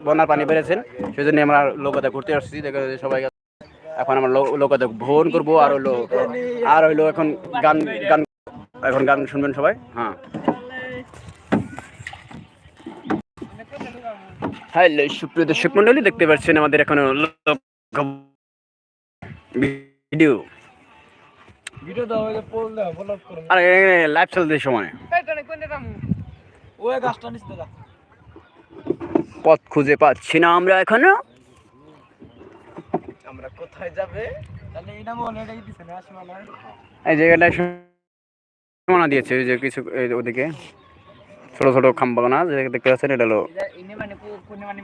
বন্যার পানি বেড়েছেন সেই জন্য আমরা লোকতে ঘুরতে আসছি দেখে সবাই এখন আমরা লোকতে ভ্রমণ করব আর হইল আর হইল এখন গান গান এখন গান শুনবেন সবাই হ্যাঁ। হ্যালো সুপ্রিয় দর্শক মন্ডলী দেখতে পাচ্ছেন আমাদের এখন ভিডিও। আর লাইভ চলতে সময়। ওই গাছটা নিচে পথ খুঁজে পাচ্ছি না আমরা এখনও। আমরা কোথায় যাবে? এই জায়গাটায় সীমানা দিয়েছে ওই যে কিছু ওদিকে। ছোট ছোট খাম্বাগানা যে দেখতে পাচ্ছেন এটা হলো মানে মানে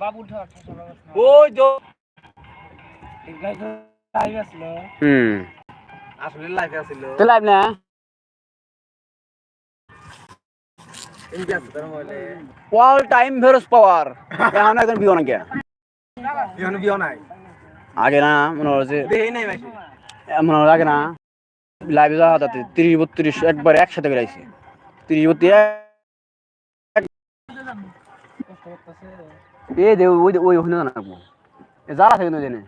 বাবু হুম। আসলে লাইভ আসলো তো লাইভ না? যে অল টাইম ভেরস পাওয়ার এখন একদম বিও না কে বিহ নাই আগে। না মনে নাই মাসি মনে হয় আগে না। লাইভে যাওয়া হতো তিরিশ বত্রিশ একবার একসাথে বেড়াইছে তিরিশ বত্রিশ এ দে ওই ওই ওখানে না যারা থাকে জেনে।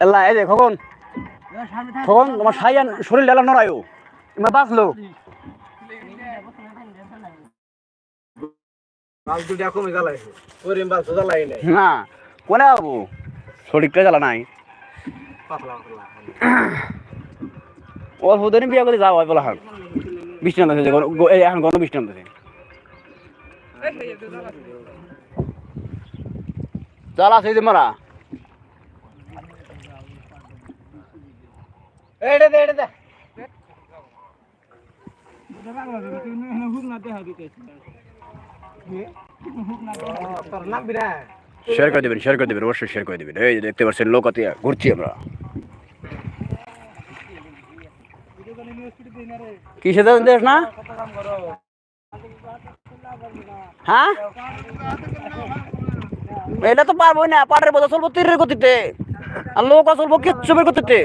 এল্লা এই যে খগন খগন তোমার সাইয়ান শরীর এলা নড়াইও। এবার বাঁচলো। না কোনে যাব শরীরটা জ্বালা নাই। অল্প দিনে বিয়া করে যাওয়া হয় বলা হান বৃষ্টি নামতেছে এখন গণ বৃষ্টি নামতেছে। চাল আছে যে মারা। এইটা দে এইটা দে তোর লাগবি না শেয়ার করে দেবেন শেয়ার করে দেবেন অবশ্যই শেয়ার করে দেবেন এই যে দেখতে পাচ্ছেন লোকাতে ঘুরছি আমরা কিসে দেশ না হ্যাঁ এটা তো পারবোই না বোঝা চলবো তীরের গতিতে আর লোক চলবো কিচ্ছু বের গতিতে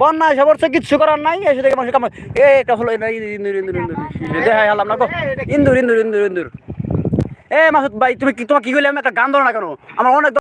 বন্যা এসে পড়ছে কিচ্ছু করার নাই এসে দেখে মানুষ কাম এ এটা হলো দেখাই হালাম না গো ইন্দুর ইন্দুর ইন্দুর ইন্দুর এ মাসুদ ভাই, তুমি কি তোমার কি কইলে আমি একটা গান ধরো না কেন? আমার অনেক